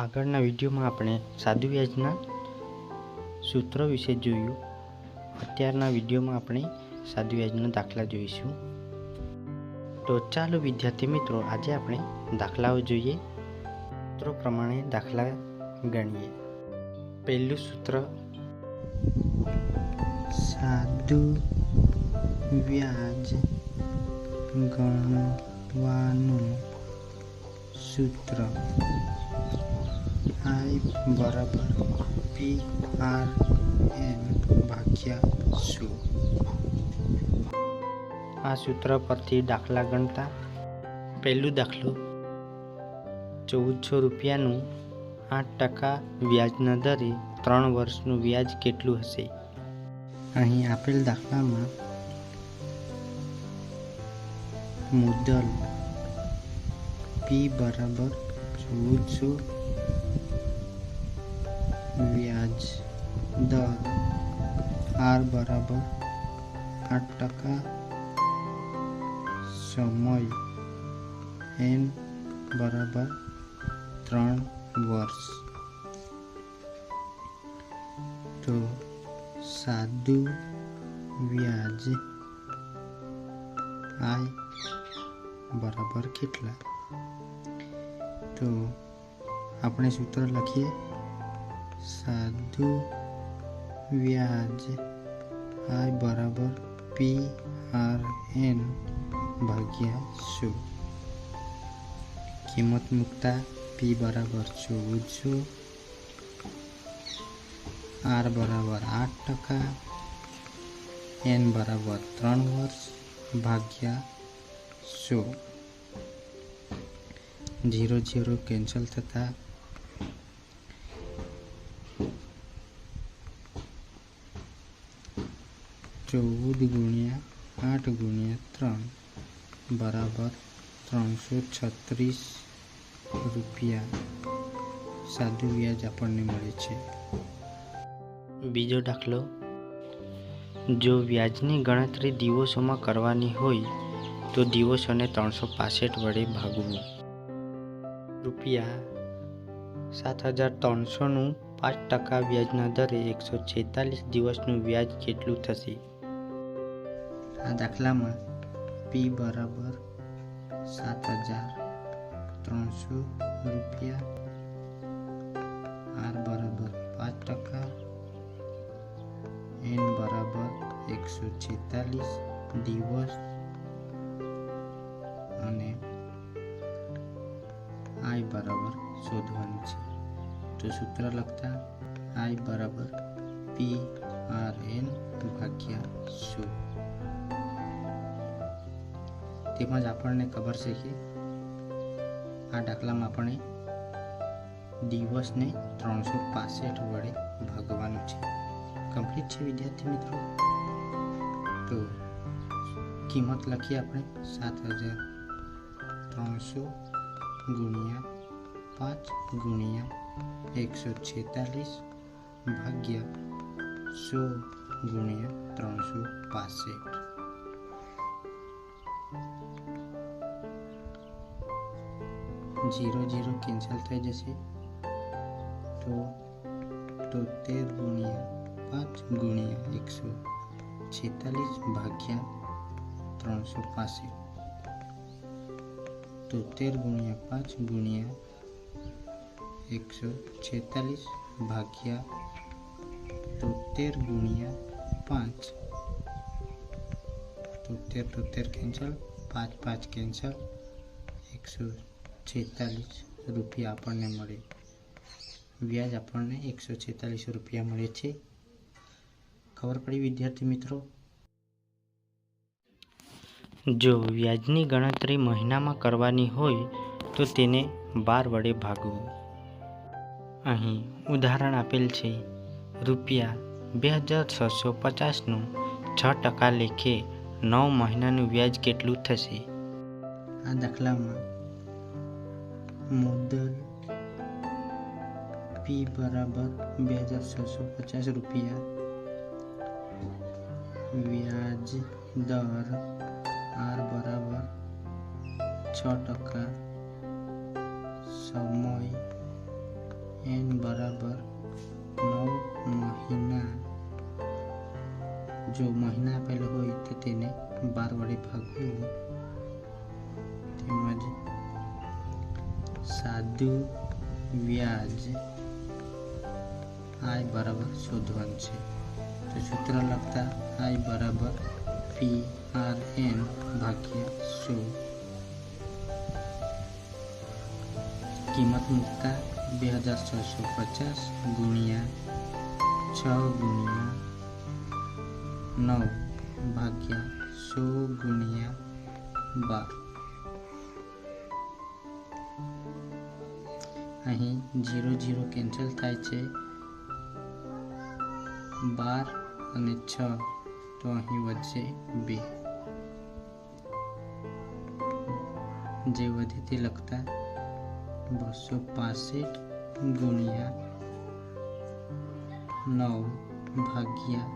આગળના વિડીયોમાં આપણે સાદુ વ્યાજના સૂત્ર વિશે જોયું. અત્યારના વિડીયોમાં આપણે સાદુ વ્યાજના દાખલા જોઈશું. તો ચાલો વિદ્યાર્થી મિત્રો, આજે આપણે દાખલાઓ જોઈએ. સૂત્રો પ્રમાણે દાખલા ગણીએ. પહેલું સૂત્ર, સાદુ વ્યાજ ગણવાનું સૂત્ર. આઈ બરાબર પી આર એન ભાગ્યા શું આ સૂત્ર પરથી દાખલા ગણતા પહેલું દાખલો. ચૌદસો રૂપિયાનું આઠ ટકા વ્યાજના દરે ત્રણ વર્ષનું વ્યાજ કેટલું હશે? અહીં આપેલ દાખલામાં મુદ્દલ પી બરાબર ચૌદસો વ્યાજ, દર, આર બરાબર આઠ ટકા સમય, એન બરાબર ત્રણ વર્ષ. તો સાદું વ્યાજ આય બરાબર કેટલા? તો આપણે સૂત્ર લખીએ. સાદું વ્યાજ. આય બરાબર. પી આર એન ભાગ્યા શું કિંમત મૂકતા પી બરાબર ચૌદસો આર બરાબર આઠ ટકા. એન બરાબર ત્રણ વર્ષ ભાગ્યા સો જીરો જીરો કેન્સલ થતા ચૌદ ગુણ્યા આઠ ગુણ્યા ત્રણ, બરાબર ત્રણસો છત્રીસ રૂપિયા સાદું વ્યાજ આપણને મળે છે. બીજો દાખલો. જો વ્યાજની ગણતરી દિવસોમાં કરવાની હોય, તો દિવસોને ત્રણસો પાસઠ વડે ભાગવું. રૂપિયા સાત હજાર ત્રણસોનું પાંચ ટકા વ્યાજના દરે એકસો છેતાલીસ દિવસનું વ્યાજ કેટલું થશે. આ દાખલામાં પી બરાબર સાત હજાર ત્રણસો રૂપિયા. આર બરાબર પાંચ ટકા. એન બરાબર એકસો છેતાલીસ દિવસ. અને આઈ બરાબર શોધવાનું છે. તો સૂત્ર લખતા આઈ બરાબર પી આર એન ભાગ્યા તેમજ આપણને ખબર છે કે આ દાખલામાં આપણે દિવસને ત્રણસો પાસઠ વડે ભાગવાનું છે. કમ્પ્લીટ છે વિદ્યાર્થી મિત્રો? તો કિંમત લખીએ આપણે. સાત હજાર ત્રણસો ગુણ્યા પાંચ ગુણ્યા એકસો છેતાલીસ ભાગ્યા સો ગુણ્યા ત્રણસો પાસઠ. જીરો જીરો કેન્સલ થઈ જશે તો તોતેર ગુણ્યા પાંચ ગુણ્યા એકસો છેતાલીસ ભાગ્યા ત્રણસો પાસઠ તોતેર ગુણ્યા પાંચ ગુણ્યા એકસો છેતાલીસ ભાગ્યા તોતેર ગુણ્યા પાંચ તોતેર તોતેર કેન્સલ પાંચ પાંચ કેન્સલ એકસો છેતાલીસ રૂપિયા આપણને મળે. વ્યાજ આપણને એકસો છેતાલીસ રૂપિયા મળે છે. ખબર પડી વિદ્યાર્થી મિત્રો? જો વ્યાજની ગણતરી મહિનામાં કરવાની હોય તો તેને બાર વડે ભાગવું. અહીં ઉદાહરણ આપેલ છે. રૂપિયા બે હજાર છસો પચાસનું છ ટકા લેખે નવ મહિનાનું વ્યાજ કેટલું થશે? આ દાખલામાં મુદ્દલ પી બરાબર બે હજાર છસો પચાસ રૂપિયા. વ્યાજ દર આર બરાબર છ ટકા. સમય એન બરાબર નવ મહિના. જો મહિના આપેલો હોય તો તેને બાર વડે ભાગવું. તેમજ સાદું વ્યાજ આઈ બરાબર શોધવાનું છે તો સૂત્ર લખતા આઈ બરાબર પી આર એન ભાગ્યા સો કિંમત મૂકતા બે હજાર છસો પચાસ ગુણ્યા છ ગુણ્યા નવ ભાગ્યા સો ગુણ્યા બાર અહીં જીરો જીરો કેન્સલ થાય છે. બાર અને છ તો અહીં વધશે બે. જે વધે તે લખતા બસો પાસઠ ગુણ્યા નવ ભાગ્યા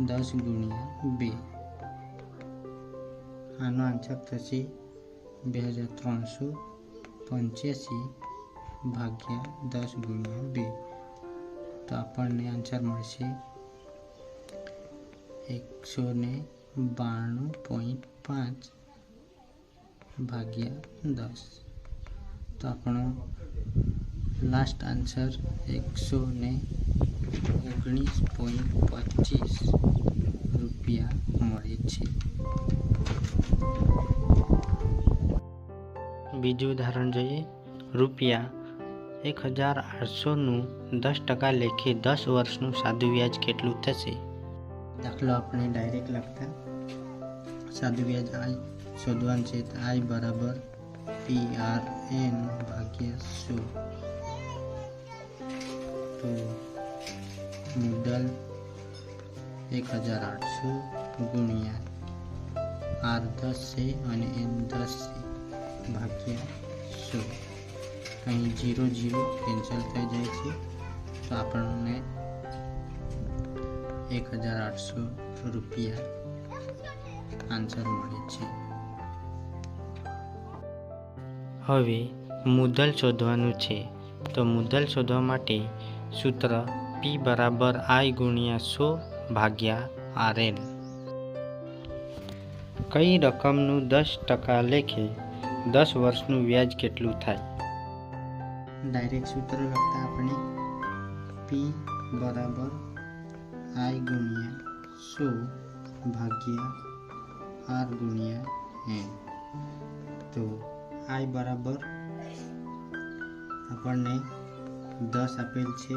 દસ ગુણ્યા બે. આનો આન્સર થશે બે હજાર ત્રણસો પંચ્યાસી. ભાગ્યા દસ ગુણ્યા બે. તો આપણને આન્સર મળશે એકસો ને બાણું પોઈન્ટ પાંચ ભાગ્યા દસ. તો આપણો લાસ્ટ આન્સર એકસો ને ઓગણીસ પોઈન્ટ પચીસ રૂપિયા મળે છે. બીજું ઉદાહરણ જોઈએ. રૂપિયા એક હજાર આઠસોનું દસ ટકા લેખે દસ વર્ષનું સાદું વ્યાજ કેટલું થશે? દાખલો આપણે ડાયરેક્ટ લખતા. સાદું વ્યાજ આઈ શોધવાનું છે તો આઈ બરાબર પી આર એન ભાગ્યા સો. તો મુદ્દલ એક હજાર આઠસો ગુણ્યા આર દસ છે અને એન દસ છે, ભાગ્યા સો. અહીં જીરો જીરો કેન્સલ થઈ જાય છે. તો આપણને એક હજાર આઠસો રૂપિયા આન્સર મળે છે. હવે મુદ્દલ શોધવાનું છે. તો મુદ્દલ શોધવા માટે સૂત્ર પી બરાબર આઈ ગુણ્યા સો ભાગ્યા આર એન કઈ રકમનું દસ ટકા લેખે દસ વર્ષનું વ્યાજ કેટલું થાય? ડાયરેક્ટ સૂત્ર લખતા આપણે પી બરાબર આઈ ગુણ્યા સો ભાગ્યા આર ગુણ્યા એન તો આઈ બરાબર આપણને દસ આપેલ છે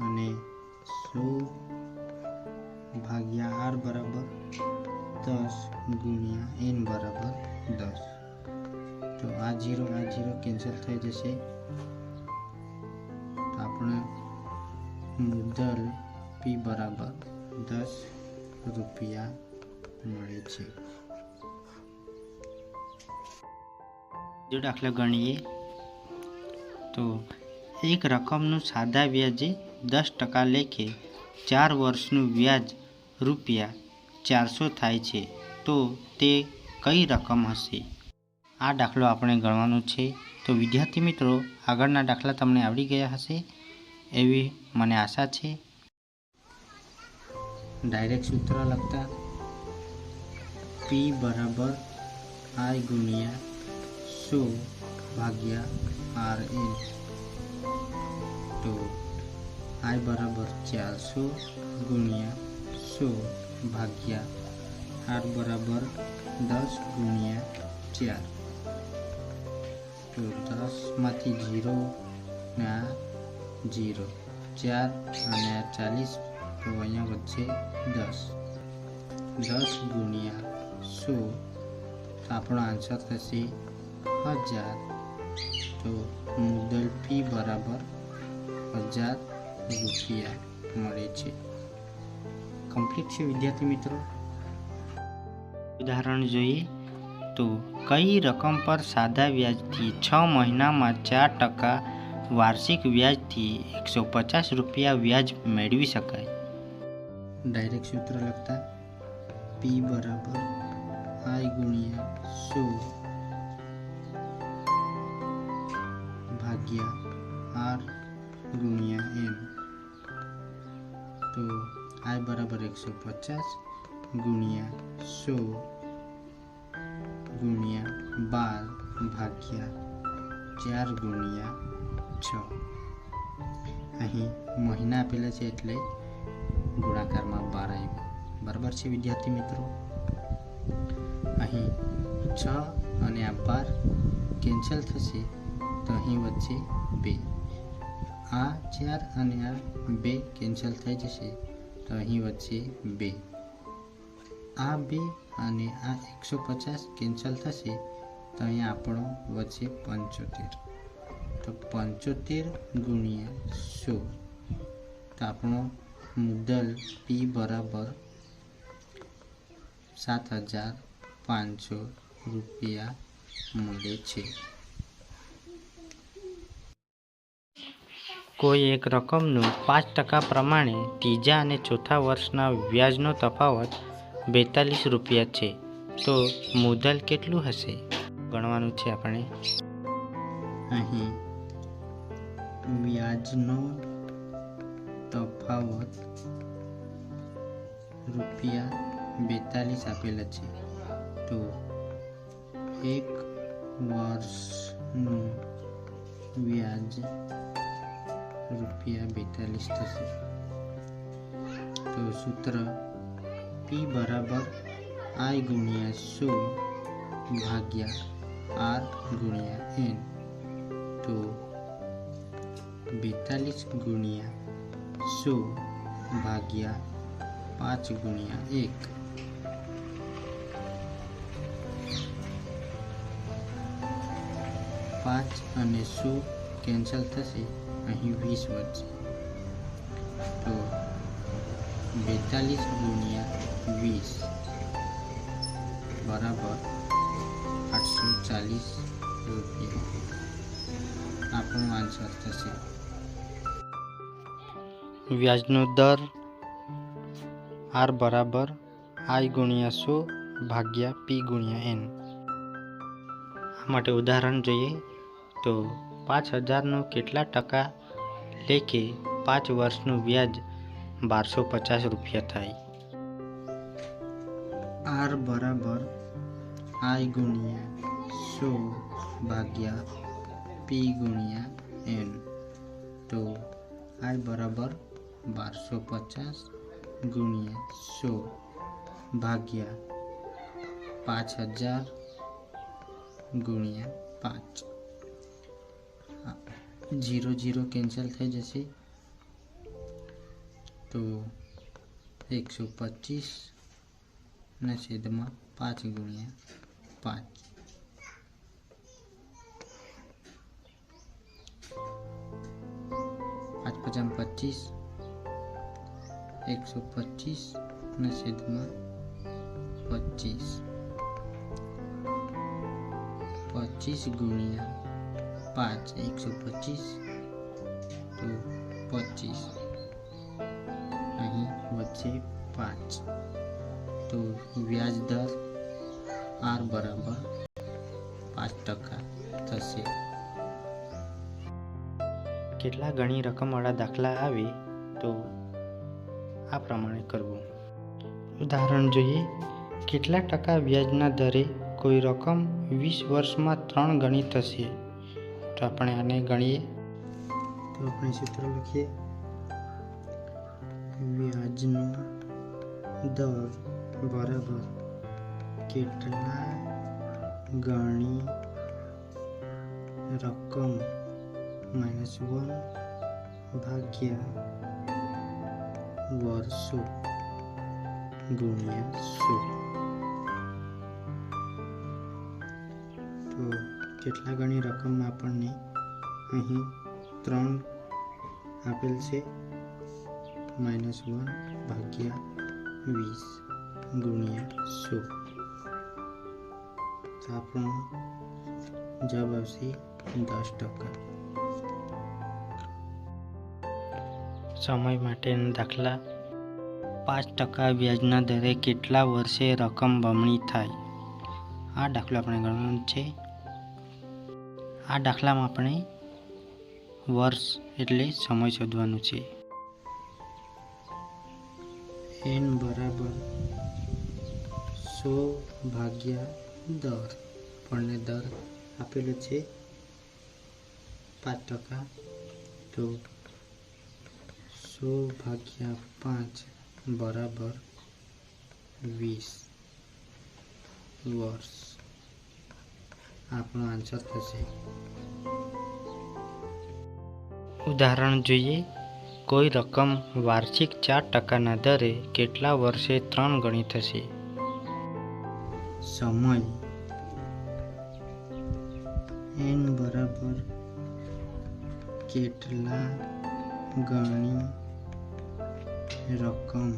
અને સો ભાગ્યા આર બરાબર દસ ગુણ્યા એન બરાબર દસ. તો આ જીરો આ જીરો કેન્સલ થઈ જશે. તો આપણે મુદ્દલ પી બરાબર દસ રૂપિયા મળે છે. જો દાખલો ગણીએ, તો એક રકમનું સાદા વ્યાજે દસ ટકા લેખે ચાર વર્ષનું વ્યાજ રૂપિયા ચારસો થાય છે. તો તે કઈ રકમ હશે? આ દાખલો આપણે ગણવાનો છે. તો વિદ્યાર્થી મિત્રો, આગળના દાખલા તમને આવડી ગયા હશે એવી મને આશા છે. ડાયરેક્ટ સૂત્ર લખતા પી બરાબર આઈ ગુણ્યા સો ભાગ્યા આર એન તો આઈ બરાબર ચારસો ગુણ્યા સો ભાગ્યા આર બરાબર દસ ગુણ્યા ચાર. દસમાંથી જીરો ને આ જીરો. ચાર અને આ ચાલીસ, તો અહીંયા વચ્ચે દસ. દસ ગુણ્યા સો, તો આપણો આન્સર થશે હજાર. તો મુદ્દલ ફી બરાબર હજાર રૂપિયા મળે છે. કમ્પ્લીટ છે વિદ્યાર્થી મિત્રો? ઉદાહરણ જોઈએ તો કઈ રકમ પર સાદા વ્યાજથી છ મહિનામાં ચાર ટકા વાર્ષિક વ્યાજથી એકસો પચાસ રૂપિયા વ્યાજ મેળવી શકાય ડાયરેક્ટ સૂત્ર લખતા પી બરાબર આઈ ગુણ્યા સો ભાગ્યા આર ગુણ્યા એન તો આઈ બરાબર એકસો પચાસ ગુણ્યા સો ગુણ્યા બાર ભાગ્યા ચાર ગુણ્યા છ. અહીં મહિના આપેલા છે એટલે ગુણાકારમાં બાર આવ્યો. બરાબર છે વિદ્યાર્થી મિત્રો? અહીં છ અને આ બાર કેન્સલ થશે તો અહીં વચ્ચે બે. આ ચાર અને આ બે કેન્સલ થઈ જશે તો અહીં વચ્ચે બે. આ બે અને આ એકસો પચાસ કેન્સલ થશે તો અહીંયા આપણો વચ્ચે પંચોતેર. તો પંચોતેર ગુણ્યા સો. તો આપણો મુદ્દલ પી બરાબર સાત હજાર પાંચસો રૂપિયા મળે છે. કોઈ એક રકમનું પાંચ ટકા પ્રમાણે ત્રીજા અને ચોથા વર્ષના વ્યાજનો તફાવત બેતાલીસ રૂપિયા છે. તો મુદ્દલ કેટલું હશે? ગણવાનું છે આપણે. અહીં વ્યાજનો તફાવત રૂપિયા બેતાલીસ આપેલા છે. તો એક વર્ષનું વ્યાજ રૂપિયા બેતાલીસ થશે. તો સૂત્ર પી બરાબર આઈ ગુણ્યા સો ભાગ્યા આર ગુણ્યા એન? તો બેતાલીસ ગુણ્યા સો ભાગ્યા પાંચ ગુણ્યા એક? પાંચ અને સો કેન્સલ થશે? અહીં વીસ વધશે. તો બેતાલીસ ગુણ્યા વીસ બરાબર. આઠસો ચાલીસ રૂપિયા. આપણો આન્સર થશે. વ્યાજનો દર આર બરાબર આઈ ગુણ્યા સો ભાગ્યા પી ગુણ્યા એન. આ માટે ઉદાહરણ જોઈએ તો પાંચ હજારનો કેટલા ટકા લેખે પાંચ વર્ષનું વ્યાજ બારસો પચાસ રૂપિયા થાય? આર બરાબર આઈ ગુણ્યા સો ભાગ્યા પી ગુણ્યા એન. તો આઈ બરાબર બારસો પચાસ ગુણ્યા સો ભાગ્યા પાંચ હજાર ગુણ્યા પાંચ. જીરો જીરો કેન્સલ થઈ જશે. તો એકસો પચીસ ના છેદમાં પાંચ ગુણ્યા પાંચ પાંચ પચાસ પચીસ એકસો પચીસ ના છેદમાં પચીસ પચીસ ગુણ્યા પાંચ એકસો પચીસ તો પચીસ અહીં વચ્ચે પાંચ તો વ્યાજ દર આર બરાબર પાંચ ટકા થશે. કેટલા ઘણી રકમવાળા દાખલા આવે તો આ પ્રમાણે કરવું. ઉદાહરણ જોઈએ કેટલા ટકા વ્યાજના દરે કોઈ રકમ વીસ વર્ષમાં ત્રણ ગણી થશે? તો આપણે આને ગણીએ. તો આપણે સૂત્ર લખીએ. વ્યાજનો દર બરાબર. કેટલા ગણી રકમ માઇનસ વન ભાગ્યા વર્ષો ગુણ્યા સો. તો કેટલા ગણી રકમ આપણને અહીં ત્રણ આપેલ છે? માઇનસ વન ભાગ્યા વીસ. ગુણ્યા સો આપણો જવાબ આવશે દસ ટકા. સમય માટેના દાખલા. પાંચ ટકા વ્યાજના દરે કેટલા વર્ષે રકમ બમણી થાય? આ દાખલો આપણે ગણવાનો છે. આ દાખલામાં આપણે વર્ષ એટલે સમય શોધવાનું છે. એન બરાબર સો ભાગ્યા દર. આપણને દર આપેલો છે પાંચ ટકા. તો સો ભાગ્યા પાંચ બરાબર વીસ વર્ષ. આપણો આન્સર થશે. ઉદાહરણ જોઈએ. કોઈ રકમ વાર્ષિક ચાર ટકાના દરે કેટલા વર્ષે ત્રણ ગણી થશે? સમય એન બરાબર કેટલા ગણી રકમ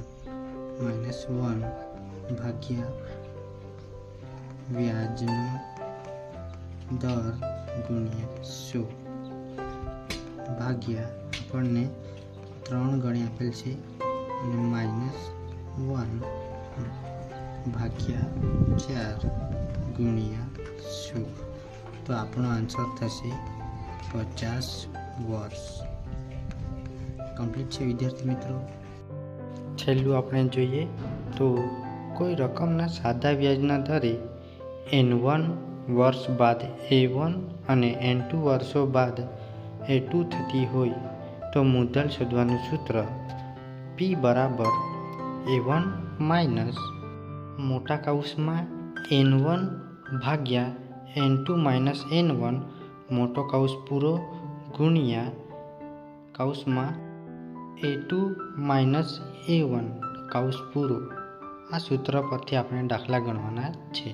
માઇનસ વન ભાગ્યા વ્યાજનો દર ગુણ્યા સો ભાગ્યા આપણને ત્રણ ગણી આપેલ છે અને માઇનસ વન ભાગ્યા ચાર ગુણ્યા શું? તો આપણો આન્સર થશે પચાસ વર્ષ. કમ્પ્લીટ છે વિદ્યાર્થી મિત્રો? છેલ્લું આપણે જોઈએ તો કોઈ રકમના સાદા વ્યાજના દરે એન વન વર્ષ બાદ એ વન અને એન ટુ વર્ષો બાદ એ ટુ થતી હોય તો મુદ્દલ શોધવાનું સૂત્ર પી બરાબર એ વન માઇનસ મોટા કૌંસમાં એન વન ભાગ્યા N two minus N one મોટો કૌંસ પૂરો ગુણ્યા કૌંસમાં A two minus A one કૌંસ પૂરો. આ સૂત્ર પરથી આપણે દાખલા ગણવાના છે.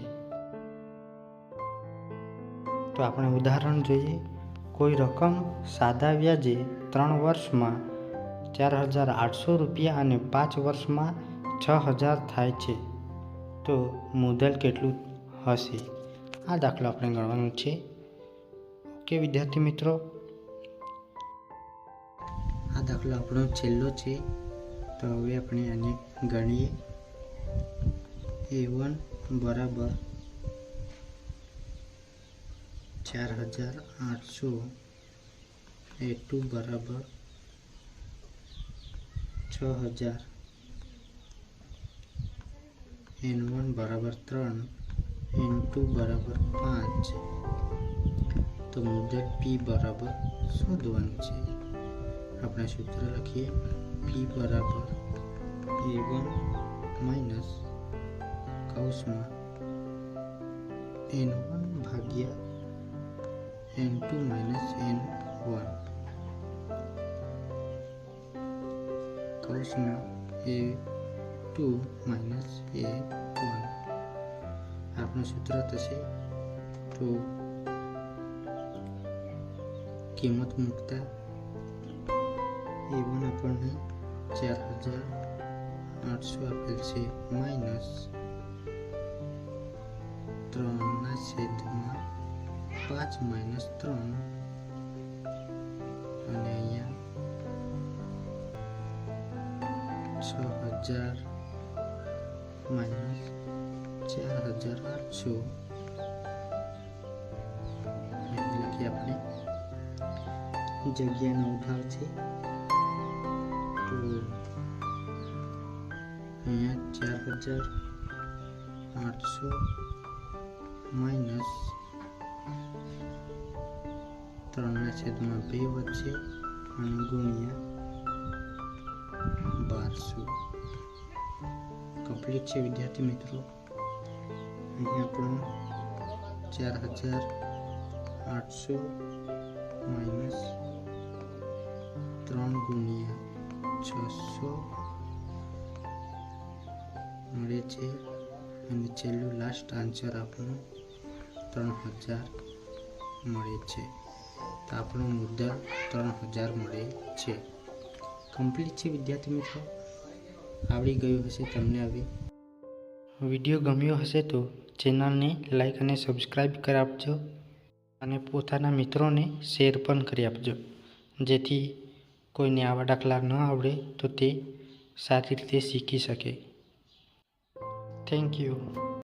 તો આપણે ઉદાહરણ જોઈએ. કોઈ રકમ સાદા વ્યાજે ત્રણ વર્ષમાં ચાર હજાર આઠસો રૂપિયા અને પાંચ વર્ષમાં છ હજાર થાય છે. તો મુદ્દલ કેટલું હશે? આ દાખલો આપણે ગણવાનું છે. ઓકે, વિદ્યાર્થી મિત્રો? આ દાખલો આપણો છેલ્લો છે. તો હવે આપણે આને ગણીએ. એ વન બરાબર ચાર હજાર આઠસો એ ટુ બરાબર છ હજાર એન વન બરાબર ત્રણ એન ટુ બરાબર પાંચ. તો મુદત પી બરાબર શોધવાની છે. આપણે સૂત્ર લખીએ. પી બરાબર એ વન માઇનસ કૌંસમાં એન વન ભાગ્યા N two minus N one કૌંસમાં A two minus A one. આપણું સૂત્ર થશે તો કિંમત મૂકતા એ વન આપણને ચાર હજાર આઠસો આપેલ છે. માઇનસ ત્રણના છેદમાં પાંચ માઇનસ ત્રણ. અને અહીંયા છ હજાર માઇનસ ચાર હજાર આઠસો. લખીએ આપણે જગ્યાનો ઉધાર છે. તો અહીંયા ચાર હજાર આઠસો માઇનસ ત્રણના છેદમાં બે વચ્ચે અને ગુણ્યા કમ્પ્લીટ છે વિદ્યાર્થી મિત્રો. અહીં આપણું ચાર હજાર આઠસો માઇનસ ત્રણ ગુણ્યા છસો મળે છે. અને છેલ્લું લાસ્ટ આન્સર આપણું ત્રણ હજાર મળે છે. તો આપણો મુદ્દા ત્રણ હજાર મળે છે. કમ્પ્લીટ છે વિદ્યાર્થી મિત્રો? આવડી ગયું હશે તમને હવે. વીડિયો ગમ્યો હશે તો ચેનલને લાઇક અને સબસ્ક્રાઈબ કરી આપજો અને પોતાના મિત્રોને શેર પણ કરી આપજો. જેથી કોઈને આવા દાખલા ન આવડે તો તે સારી રીતે શીખી શકે. Thank you